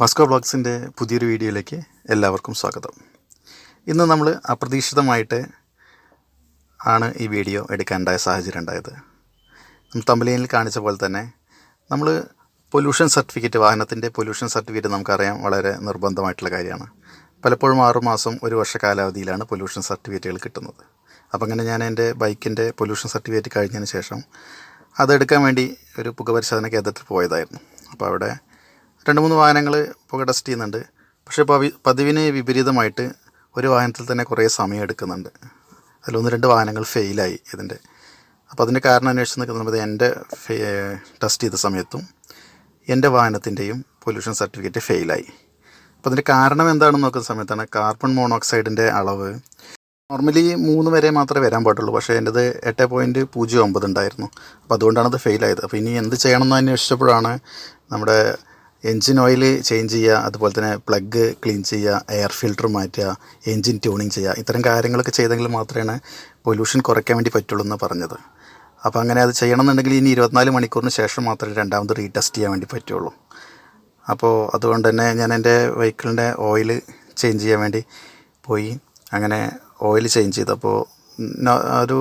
Vasco ബ്ലോഗ്സിന്റെ പുതിയൊരു വീഡിയോയിലേക്ക് എല്ലാവർക്കും സ്വാഗതം. ഇന്ന് നമ്മൾ അപ്രതീക്ഷിതമായിട്ട് ആണ് ഈ വീഡിയോ എടുക്കാനുണ്ടായ സാഹചര്യം ഉണ്ടായത്. തമ്പലയിൽ കാണിച്ച പോലെ തന്നെ നമ്മൾ പൊല്യൂഷൻ സർട്ടിഫിക്കറ്റ് വാഹനത്തിന്റെ പൊല്യൂഷൻ സർട്ടിഫിക്കറ്റ് നമുക്കറിയാം വളരെ നിർബന്ധമായിട്ടുള്ള കാര്യമാണ്. പലപ്പോഴും ആറുമാസം ഒരു വർഷ കാലാവധിയിലാണ് പൊല്യൂഷൻ സർട്ടിഫിക്കറ്റുകൾ കിട്ടുന്നത്. അപ്പോൾ അങ്ങനെ ഞാൻ എന്റെ ബൈക്കിന്റെ പൊല്യൂഷൻ സർട്ടിഫിക്കറ്റ് കഴിഞ്ഞതിന് ശേഷം അതെടുക്കാൻ വേണ്ടി ഒരു പുകപരിശോധന കേന്ദ്രത്തിൽ പോയതായിരുന്നു. അപ്പോൾ അവിടെ രണ്ട് മൂന്ന് വാഹനങ്ങൾ പുക ടെസ്റ്റ് ചെയ്യുന്നുണ്ട്. പക്ഷേ പവി പതിവിന് വിപരീതമായിട്ട് ഒരു വാഹനത്തിൽ തന്നെ കുറേ സമയം എടുക്കുന്നുണ്ട്. അതിലൊന്ന് രണ്ട് വാഹനങ്ങൾ ഫെയിലായി ഇതിന്റെ അപ്പോൾ അതിന്റെ കാരണം അന്വേഷിച്ച് നിൽക്കുന്നത് എന്റെ ടെസ്റ്റ് ചെയ്ത സമയത്തും എന്റെ വാഹനത്തിന്റെയും പൊല്യൂഷൻ സർട്ടിഫിക്കറ്റ് ഫെയിലായി. അപ്പോൾ അതിന്റെ കാരണം എന്താണെന്ന് നോക്കുന്ന സമയത്താണ് കാർബൺ മോണോക്സൈഡിന്റെ അളവ്. നോർമലി മൂന്ന് വരെ മാത്രമേ വരാൻ പാടുള്ളൂ. പക്ഷേ എന്റെത് എട്ട് പോയിന്റ് പൂജ്യം ഒമ്പത് ഉണ്ടായിരുന്നു. അപ്പോൾ അതുകൊണ്ടാണ് അത് ഫെയിലായത്. അപ്പോൾ ഇനി എന്ത് ചെയ്യണമെന്ന് അന്വേഷിച്ചപ്പോഴാണ് നമ്മുടെ എൻജിൻ ഓയിൽ ചേഞ്ച് ചെയ്യുക അതുപോലെ തന്നെ പ്ലഗ് ക്ലീൻ ചെയ്യുക എയർ ഫിൽട്ടർ മാറ്റുക എൻജിൻ ട്യൂണിങ് ചെയ്യുക ഇത്തരം കാര്യങ്ങളൊക്കെ ചെയ്തെങ്കിൽ മാത്രമാണ് പൊല്യൂഷൻ കുറയ്ക്കാൻ വേണ്ടി പറ്റുള്ളൂ എന്ന് പറഞ്ഞത്. അപ്പോൾ അങ്ങനെ അത് ചെയ്യണമെന്നുണ്ടെങ്കിൽ ഇനി ഇരുപത്തിനാല് മണിക്കൂറിന് ശേഷം മാത്രമേ രണ്ടാമത് റീടെസ്റ്റ് ചെയ്യാൻ വേണ്ടി പറ്റുള്ളൂ. അപ്പോൾ അതുകൊണ്ട് തന്നെ ഞാൻ എന്റെ വെഹിക്കിളിന്റെ ഓയിൽ ചേഞ്ച് ചെയ്യാൻ വേണ്ടി പോയി. അങ്ങനെ ഓയിൽ ചേഞ്ച് ചെയ്തപ്പോൾ ഒരു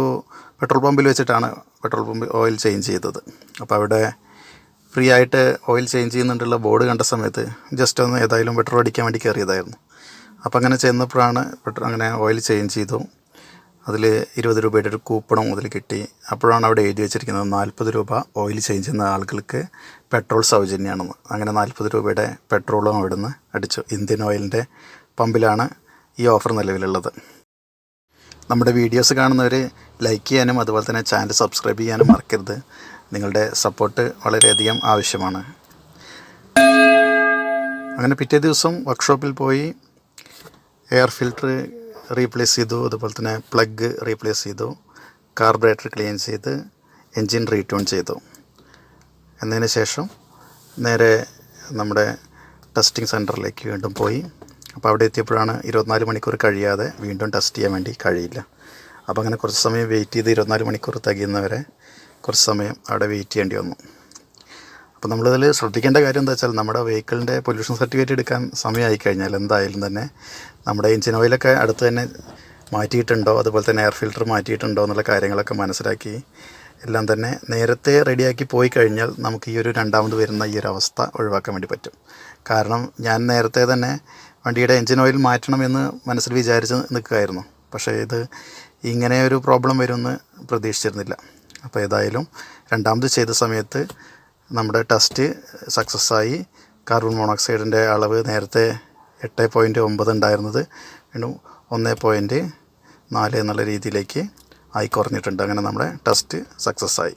പെട്രോൾ പമ്പിൽ വെച്ചിട്ടാണ് പെട്രോൾ പമ്പ് ഓയിൽ ചേഞ്ച് ചെയ്തത്. അപ്പോൾ അവിടെ ഫ്രീ ആയിട്ട് ഓയിൽ ചേഞ്ച് ചെയ്യുന്നുണ്ടുള്ള ബോർഡ് കണ്ട സമയത്ത് ജസ്റ്റ് ഒന്ന് ഏതായാലും പെട്രോൾ അടിക്കാൻ വേണ്ടി കയറിയതായിരുന്നു. അപ്പോൾ അങ്ങനെ ചെന്നപ്പോഴാണ് പെട്രോൾ അങ്ങനെ ഓയിൽ ചേഞ്ച് ചെയ്തു. അതിൽ ഇരുപത് രൂപയുടെ ഒരു കൂപ്പണും മുതൽ കിട്ടി. അപ്പോഴാണ് അവിടെ എഴുതി വെച്ചിരിക്കുന്നത് നാൽപ്പത് രൂപ ഓയിൽ ചേഞ്ച് ചെയ്യുന്ന ആളുകൾക്ക് പെട്രോൾ സൗജന്യമാണെന്ന് അങ്ങനെ നാൽപ്പത് രൂപയുടെ പെട്രോളും അവിടുന്ന് അടിച്ചു. ഇന്ത്യൻ ഓയിലിന്റെ പമ്പിലാണ് ഈ ഓഫർ നിലവിലുള്ളത്. നമ്മുടെ വീഡിയോസ് കാണുന്നവർ ലൈക്ക് ചെയ്യാനും അതുപോലെ തന്നെ ചാനൽ സബ്സ്ക്രൈബ് ചെയ്യാനും മറക്കരുത്. നിങ്ങളുടെ സപ്പോർട്ട് വളരെയധികം ആവശ്യമാണ്. അങ്ങനെ പിറ്റേ ദിവസം വർക്ക്ഷോപ്പിൽ പോയി എയർ ഫിൽട്ടർ റീപ്ലേസ് ചെയ്തു അതുപോലെ തന്നെ പ്ലഗ് റീപ്ലേസ് ചെയ്തു കാർബറേറ്റർ ക്ലീൻ ചെയ്ത് എൻജിൻ റീട്യൂൺ ചെയ്തു. എന്നതിന് ശേഷം നേരെ നമ്മുടെ ടെസ്റ്റിംഗ് സെന്ററിലേക്ക് വീണ്ടും പോയി. അപ്പോൾ അവിടെ എത്തിയപ്പോഴാണ് ഇരുപത്തിനാല് മണിക്കൂർ കഴിയാതെ വീണ്ടും ടെസ്റ്റ് ചെയ്യാൻ വേണ്ടി കഴിയില്ല. അപ്പോൾ അങ്ങനെ കുറച്ച് സമയം വെയിറ്റ് ചെയ്ത് ഇരുപത്തിനാല് മണിക്കൂർ തികയുന്നവരെ കുറച്ച് സമയം അവിടെ വെയിറ്റ് ചെയ്യേണ്ടി വന്നു. അപ്പോൾ നമ്മളിതിൽ ശ്രദ്ധിക്കേണ്ട കാര്യം എന്താ വെച്ചാൽ നമ്മുടെ വെഹിക്കിളിന്റെ പൊല്യൂഷൻ സർട്ടിഫിക്കറ്റ് എടുക്കാൻ സമയമായി കഴിഞ്ഞാൽ എന്തായാലും തന്നെ നമ്മുടെ എഞ്ചിൻ ഓയിലൊക്കെ അടുത്ത് തന്നെ മാറ്റിയിട്ടുണ്ടോ? അതുപോലെ തന്നെ എയർ ഫിൽറ്റർ മാറ്റിയിട്ടുണ്ടോ എന്നുള്ള കാര്യങ്ങളൊക്കെ മനസ്സിലാക്കി എല്ലാം തന്നെ നേരത്തെ റെഡിയാക്കി പോയി കഴിഞ്ഞാൽ നമുക്ക് ഈ ഒരു രണ്ടാമത് വരുന്ന ഈ ഒരു അവസ്ഥ ഒഴിവാക്കാൻ വേണ്ടി പറ്റും. കാരണം ഞാൻ നേരത്തെ തന്നെ വണ്ടിയുടെ എഞ്ചിൻ ഓയിൽ മാറ്റണമെന്ന് മനസ്സിൽ വിചാരിച്ച് നിൽക്കുകയായിരുന്നു. പക്ഷേ ഇത് ഇങ്ങനെ ഒരു പ്രോബ്ലം വരുമെന്ന് പ്രതീക്ഷിച്ചിരുന്നില്ല. അപ്പോൾ ഏതായാലും രണ്ടാമത് ചെയ്ത സമയത്ത് നമ്മുടെ ടെസ്റ്റ് സക്സസ് ആയി കാർബൺ മോണോക്സൈഡിന്റെ അളവ് നേരത്തെ എട്ട് പോയിന്റ് ഒമ്പത് ഉണ്ടായിരുന്നത്. വീണ്ടും ഒന്ന് പോയിന്റ് നാല് എന്നുള്ള രീതിയിലേക്ക് ആയി കുറഞ്ഞിട്ടുണ്ട്. അങ്ങനെ നമ്മുടെ ടെസ്റ്റ് സക്സസ് ആയി